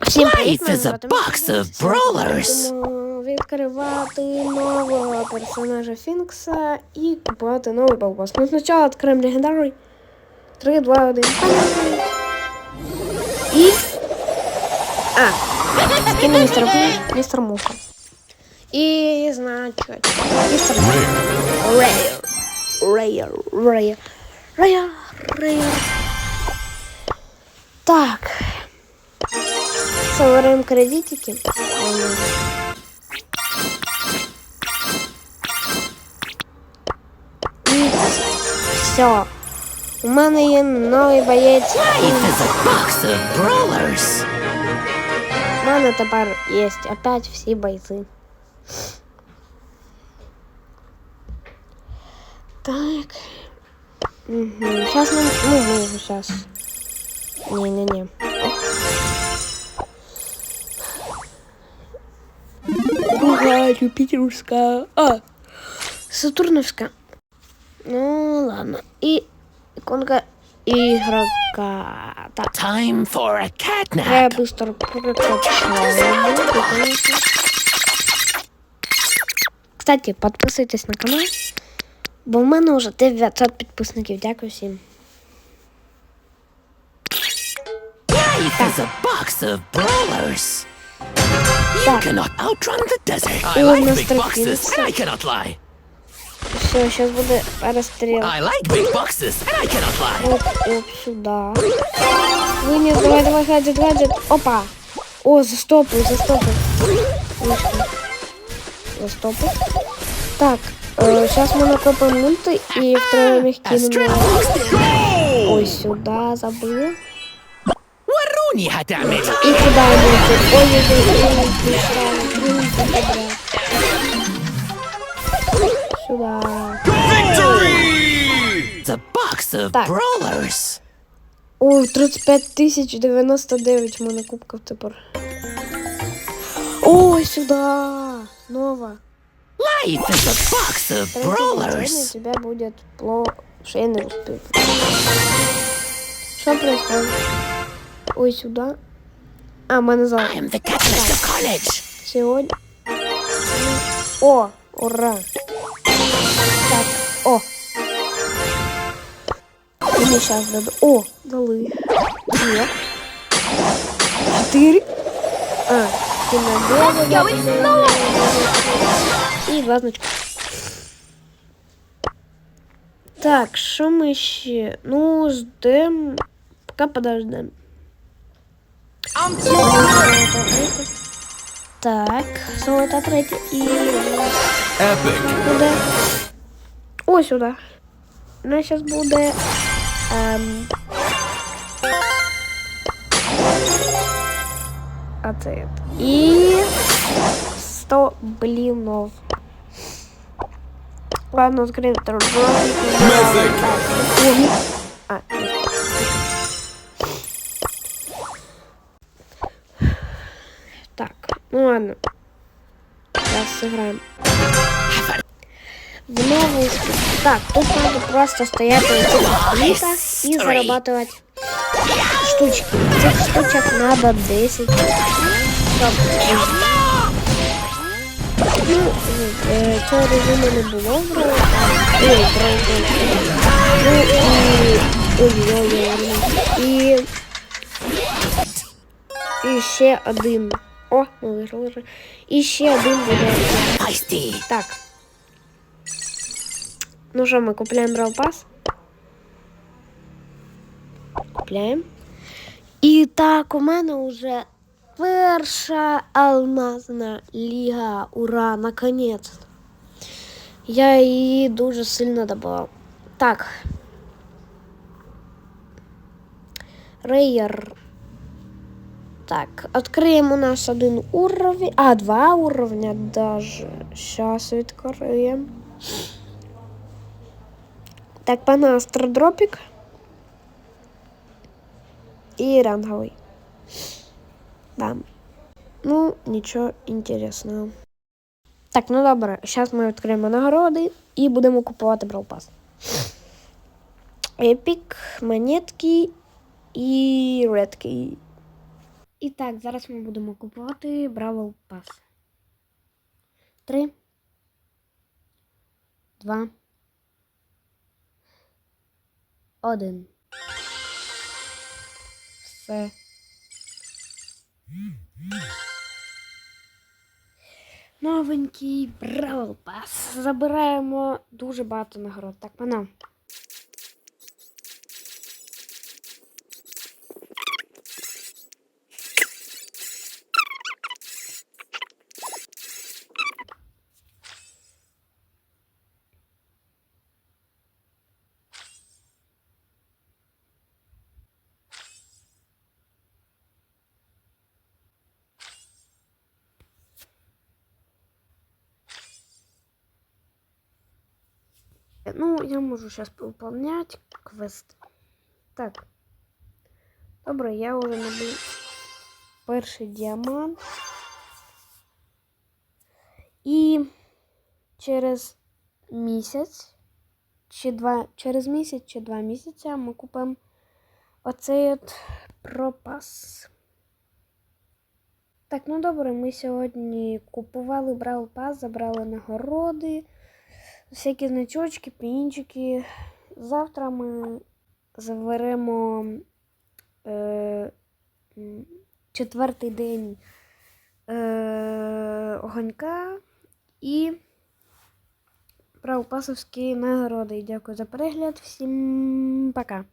Всім привіт, Life мене is a звати box of brawlers. Будемо відкривати нового персонажа Фінкса і купувати новий балбос. Ну, спочатку відкриємо легендарний. 3, 2, 1. І... А, скину містер Бу, містер Муха. І, значить, містер Рейер. Рейер. Рейер. Рейер. Рейер. Так. Собираем кредитики. І все. У мене є новий боєць. Life is a box of brawlers. У мене тепер є опять всі бойці. Так. Угу. Сейчас мы... Ну, мы уже сейчас. Не-не-не. Юпитерская. А, Сатурновская. Ну, ладно. И иконка игрока. Так. Time for a Я быстро прокачаю. Кстати, подписуйтесь на канал. Бо в мене вже 900 підписників. Дякую всім. Life is a box of brawlers. Так. О, I нас тропинка. Все, сейчас будет расстрел. Like вот, оп, сюда. Ну, Вынес, давай, давай, гадит, гадит. Опа. О, застопай, застопай. Вышли. Застопай. Так, э, сейчас мы накопаем мульты и втроем их кинем. Ой, сюда забыл. Ой, ой, ой, сразу, мульты подряд. Сюда. It's a box of Так. brawlers. Ой, 35 тисяч 99 в мене кубків тепер. Ой, сюди. Нова. Life is a box of Третье brawlers. у тебя будет плохо. Что я не успею. Что происходит? ой сюда, А, мы зараз. Сегодня. О! Ура! Так, о! Мені сейчас дадуть. О, долы. Дві. Чотири. А, кінодоба. І два значка. Так, что мы ще? Ну, ждем. Пока подождем. Так, золота третя і Epic. буде. О, сюди. У нас зараз буде. Ем... А це. это. І 100 блінов. Ладно, відкриємо второй Mythic. Ой. А, ну ладно. Сейчас сыграем. В новую штуку. Так, тут надо просто стоять на этих плитах и зарабатывать штучки. Этих штучек надо 10. Щоб Ну, е, цього режиму не було в Роу. Ой, в Роу. Ну і... Ой-ой-ой. І... І ще один. О, ми виграли вже. І ще один буде. Feisty. Так. Ну що, ми купляємо Brawl Pass. Купляємо. І так, у мене вже перша алмазна ліга. Ура! Наконець. Я її дуже сильно добавив. Так. Рейер. Так, откроем у нас один уровень. А, два уровня даже. Сейчас откроем. Так, пана астродропик. И ранговый. Да. Ну, ничего интересного. Так, ну добре. Зараз ми відкриємо нагороди і будемо купувати Pass. Епік, монетки і редки. І так, зараз ми будемо купувати Бравл Пас. Три. Два. Один. Все. Новенький Бравл Пас. Забираємо дуже багато нагород. Так, пана. Ну, я можу сейчас выполнять квест. Так. Добре, я уже набив перший діамант. І через місяць, чи два, через місяць чи два місяці ми купимо оцей от пропас. Так, ну добре, ми сьогодні купували, брали пас, забрали нагороди всякі значочки, пінчики. Завтра ми заберемо е, четвертий день е, огонька і правопасовські нагороди. Дякую за перегляд. Всім пока.